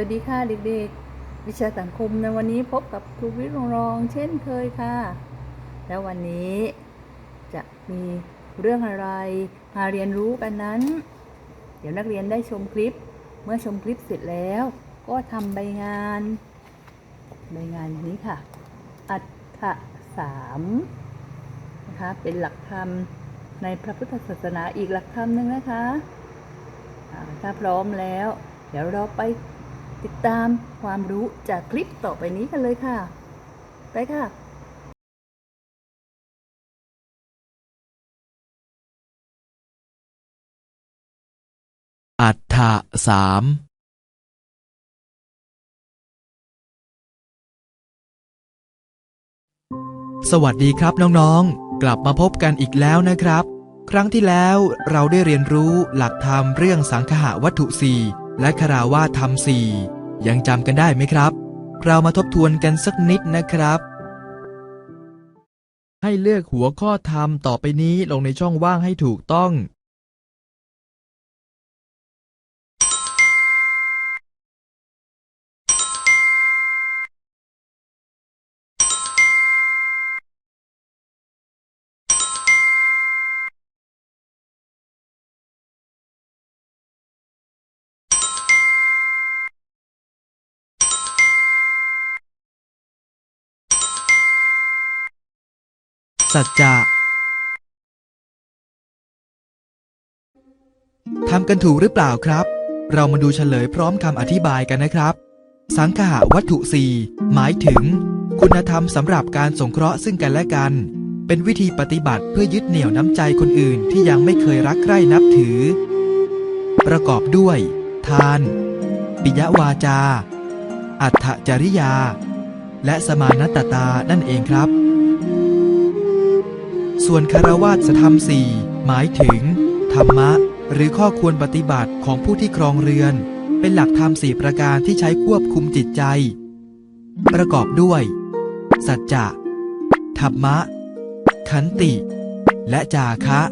วัสดีค่ะเด็กๆ วิชาสังคมในวันนี้พบกับครูวิทย์รองเช่นเคยค่ะ แล้ววันนี้จะมีเรื่องอะไรมาเรียนรู้กันนั้น เดี๋ยวนักเรียนได้ชมคลิป เมื่อชมคลิปเสร็จแล้ว ก็ทำใบงานใบงานนี้ค่ะ อัฏฐสามนะคะเป็นหลักธรรมในพระพุทธศาสนาอีกหลักธรรมหนึ่งนะคะถ้าพร้อมแล้ว เดี๋ยวเราไป ติดตามความรู้จากคลิปต่อไปนี้กันเลยค่ะ ไปค่ะอัฏฐะสามสวัสดีครับน้องๆ กลับมาพบกันอีกแล้วนะครับ ครั้งที่แล้วเราได้เรียนรู้หลักธรรมเรื่องสังคหะวัตถุสี่ และคาราวาธรรมสี่ยังจำกันได้ไหมครับ เรามาทบทวนกันสักนิดนะครับ ให้เลือกหัวข้อธรรมต่อไปนี้ลงในช่องว่างให้ถูกต้อง สัจจะทำกันถูกหรือเปล่าครับ เรามาดูเฉลยพร้อมคำอธิบายกันนะครับ สังคหะวัตถุสี่หมายถึง คุณธรรมสำหรับการสงเคราะห์ซึ่งกันและกัน เป็นวิธีปฏิบัติเพื่อยึดเหนี่ยวน้ำใจคนอื่นที่ยังไม่เคยรักใคร่นับถือ ประกอบด้วย ทาน ปิยวาจา อัตถจริยา และสมานตตานั่นเองครับ ส่วนคารวาสธรรมสี่หมายถึง ธรรมะ หรือข้อควรปฏิบัติของผู้ที่ครองเรือน เป็นหลักธรรมสี่ประการที่ใช้ควบคุมจิตใจ ประกอบด้วย สัจจะธรรมะ ขันติ และจาคะ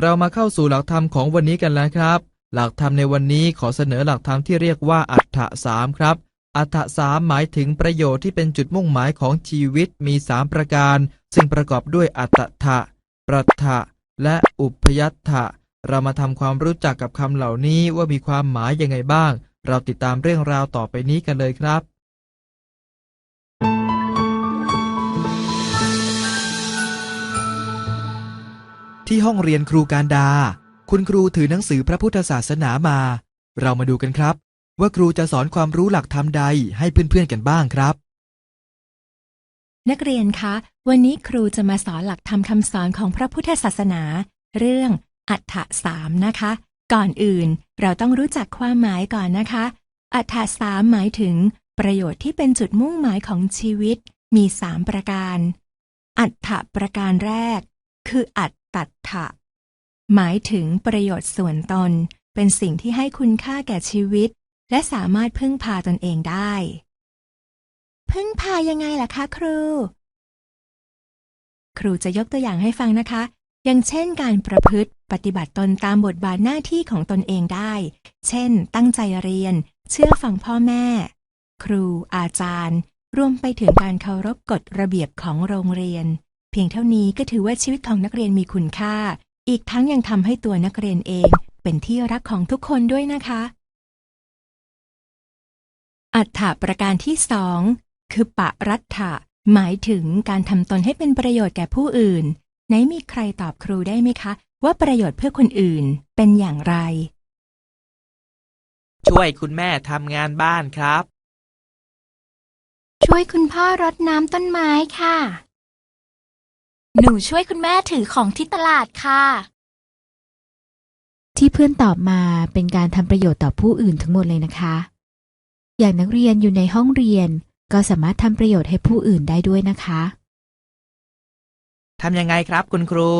เรามาเข้าสู่หลักธรรมของวันนี้กันแล้วครับ หลักธรรมในวันนี้ขอเสนอหลักธรรมที่เรียกว่าอัฏฐสามครับ อัฏฐสามหมายถึงประโยชน์ที่เป็นจุดมุ่งหมายของชีวิตมีสามประการ ซึ่งประกอบด้วยอัตถะปรัตถะและอุปยัตถะเรามาทำความรู้จักกับคำเหล่านี้ว่ามีความหมายยังไงบ้าง เราติดตามเรื่องราวต่อไปนี้กันเลยครับที่ห้องเรียนครูการดา คุณครูถือหนังสือพระพุทธศาสนามา เรามาดูกันครับ ว่าครูจะสอนความรู้หลักธรรมใดให้เพื่อนๆกันบ้างครับ นักเรียนคะ วันนี้ครูจะมาสอนหลักธรรมคำสอนของพระพุทธศาสนา เรื่องอัฏฐสามนะคะ ก่อนอื่นเราต้องรู้จักความหมายก่อนนะคะ อัฏฐสามหมายถึง ประโยชน์ที่เป็นจุดมุ่งหมายของชีวิต มีสามประการ อัฏฐประการแรก คืออัตตัฏฐะหมายถึงประโยชน์ส่วนตน เป็นสิ่งที่ให้คุณค่าแก่ชีวิต และสามารถพึ่งพาตนเองได้ พึ่งพายังไงล่ะคะครู ครูจะยกตัวอย่างให้ฟังนะคะ อย่างเช่นการประพฤติปฏิบัติตนตามบทบาทหน้าที่ของตนเองได้ เช่น ตั้งใจเรียน เชื่อฟังพ่อแม่ ครู อาจารย์ รวมไปถึงการเคารพกฎระเบียบของโรงเรียน เพียงเท่านี้ก็ถือว่าชีวิตของนักเรียนมีคุณค่า อีกทั้งยังทำให้ตัวนักเรียนเอง เป็นที่รักของทุกคนด้วยนะคะ อัฏฐประการที่สองคือปะรัตถะหมายถึงการทำตนให้เป็นประโยชน์แก่ผู้อื่น ไหนมีใครตอบครูได้ไหมคะ ว่าประโยชน์เพื่อคนอื่นเป็นอย่างไร ช่วยคุณแม่ทำงานบ้านครับ ช่วยคุณพ่อรดน้ำต้นไม้ค่ะ หนูช่วยคุณแม่ถือของที่ตลาดค่ะ ที่เพื่อนตอบมาเป็นการทำประโยชน์ต่อผู้อื่นทั้งหมดเลยนะคะ อย่างนักเรียนอยู่ในห้องเรียน ก็สามารถทำประโยชน์ให้ผู้อื่นได้ด้วยนะคะ ทำยังไงครับคุณครู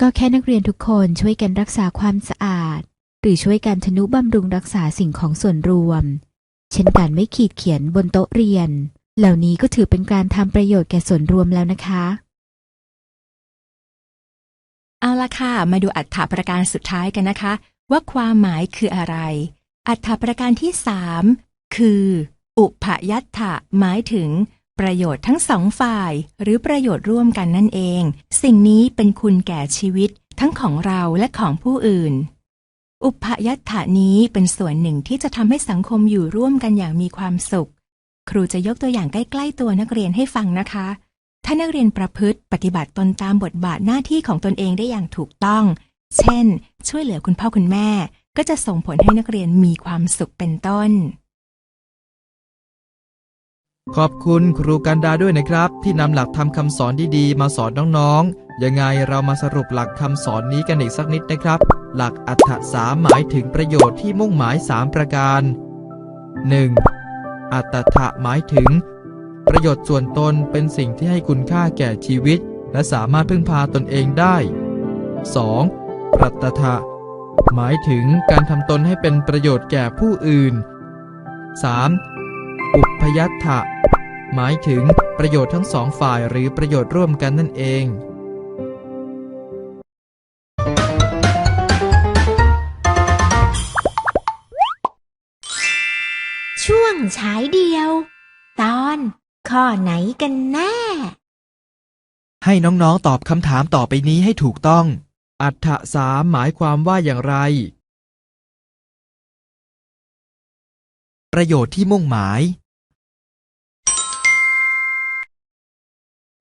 ก็แค่นักเรียนทุกคนช่วยกันรักษาความสะอาด หรือช่วยกันทนุบำรุงรักษาสิ่งของส่วนรวม เช่นการไม่ขีดเขียนบนโต๊ะเรียน เหล่านี้ก็ถือเป็นการทำประโยชน์แก่ส่วนรวมแล้วนะคะ เอาละค่ะ มาดูอัฏฐประการสุดท้ายกันนะคะ ว่าความหมายคืออะไร อัฏฐประการที่สามคือ อุปยัตถะหมายถึง ประโยชน์ทั้งสองฝ่าย หรือประโยชน์ร่วมกันนั่นเอง สิ่งนี้เป็นคุณแก่ชีวิตทั้งของเราและของผู้อื่น อุปยัตถานี้เป็นส่วนหนึ่งที่จะทำให้สังคมอยู่ร่วมกันอย่างมีความสุข ครูจะยกตัวอย่างใกล้ ๆ ตัวนักเรียนให้ฟังนะคะ ถ้านักเรียนประพฤติปฏิบัติตนตามบทบาทหน้าที่ของตนเองได้อย่างถูกต้อง เช่น ช่วยเหลือคุณพ่อคุณแม่ ก็จะส่งผลให้นักเรียนมีความสุขเป็นต้น ขอบคุณครูกันดาด้วยนะครับ ที่นำหลักธรรมคำสอนดีๆมาสอนน้องๆ ยังไงเรามาสรุปหลักคำสอนนี้กันอีกสักนิดนะครับ หลักอัฏฐสามหมายถึงประโยชน์ที่มุ่งหมาย 3 ประการ 1. อัตถะหมายถึง ประโยชน์ส่วนตนเป็นสิ่งที่ให้คุณค่าแก่ชีวิต และสามารถพึ่งพาตนเองได้ 2. ปรัตถะ หมายถึงการทำตนให้เป็นประโยชน์แก่ผู้อื่น 3. อุปยัตถะ หมายถึงประโยชน์ทั้งสองฝ่ายหรือประโยชน์ร่วมกันนั่นเอง ช่วงฉายเดียว ตอนข้อไหนกันแน่ ให้น้องๆตอบคำถามต่อไปนี้ให้ถูกต้อง อัฏฐสามหมายความว่าอย่างไร ประโยชน์ที่มุ่งหมาย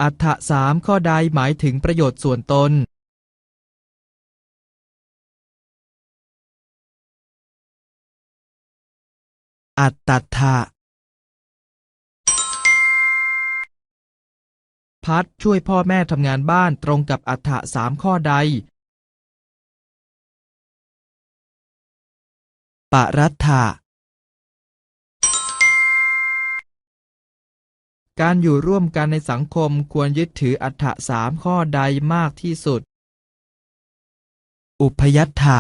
อัฏฐสามข้อใดหมายถึงประโยชน์ส่วนตน อัตตถะพัดช่วยพ่อแม่ทำงานบ้านตรงกับอัฏฐะสามข้อใด ปรัตถะการอยู่ร่วมกันในสังคมควรยึดถืออัฏฐะสามข้อใดมากที่สุด อุพยัตถะ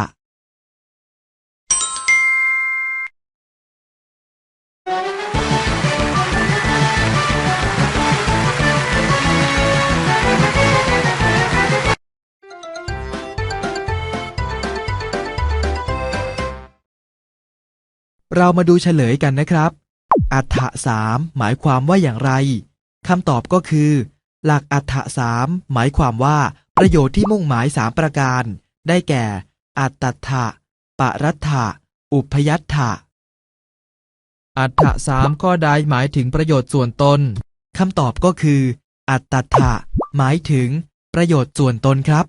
เรามาดูเฉลยกันนะครับ อัฏฐะสามหมายความว่าอย่างไรคำตอบก็คือ หลักอัฏฐะสามหมายความว่า ประโยชน์ที่มุ่งหมายสามประการ ได้แก่ อัตตถะปรัตถะอุพยัตถะอัฏฐะสามข้อใดหมายถึงประโยชน์ส่วนตนคำตอบก็คือ อัตตถะหมายถึง ประโยชน์ส่วนตนครับ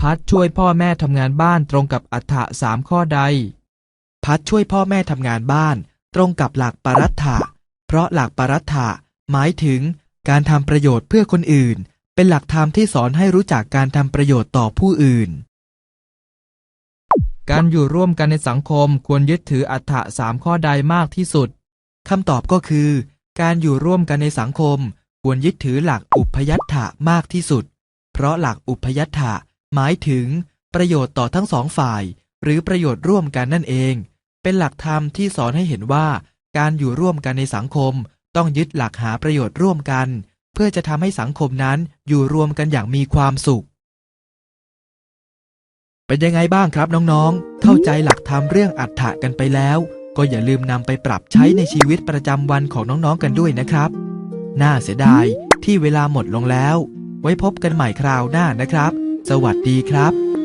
พัดช่วยพ่อแม่ทำงานบ้านตรงกับอัฏฐะสามข้อใด พัดช่วยพ่อแม่ทำงานบ้าน ตรงกับหลักปรัตถะ เพราะหลักปรัตถะหมายถึงการทำประโยชน์เพื่อคนอื่น เป็นหลักธรรมที่สอนให้รู้จักการทำประโยชน์ต่อผู้อื่น การอยู่ร่วมกันในสังคมควรยึดถืออัฏฐะสามข้อใดมากที่สุดคำตอบก็คือ การอยู่ร่วมกันในสังคม ควรยึดถือหลักอุพยัตถะมากที่สุด เพราะหลักอุพยัตถะหมายถึง ประโยชน์ต่อทั้งสองฝ่าย หรือประโยชน์ร่วมกันนั่นเอง เป็นหลักธรรมที่สอนให้เห็นว่า การอยู่ร่วมกันในสังคม ต้องยึดหลักหาประโยชน์ร่วมกัน เพื่อจะทำให้สังคมนั้นอยู่รวมกันอย่างมีความสุข เป็นยังไงบ้างครับน้องๆ เข้าใจหลักธรรมเรื่องอัฏฐะกันไปแล้ว ก็อย่าลืมนำไปปรับใช้ในชีวิตประจำวันของน้องๆกันด้วยนะครับ น่าเสียดายที่เวลาหมดลงแล้ว ไว้พบกันใหม่คราวหน้านะครับ สวัสดีครับ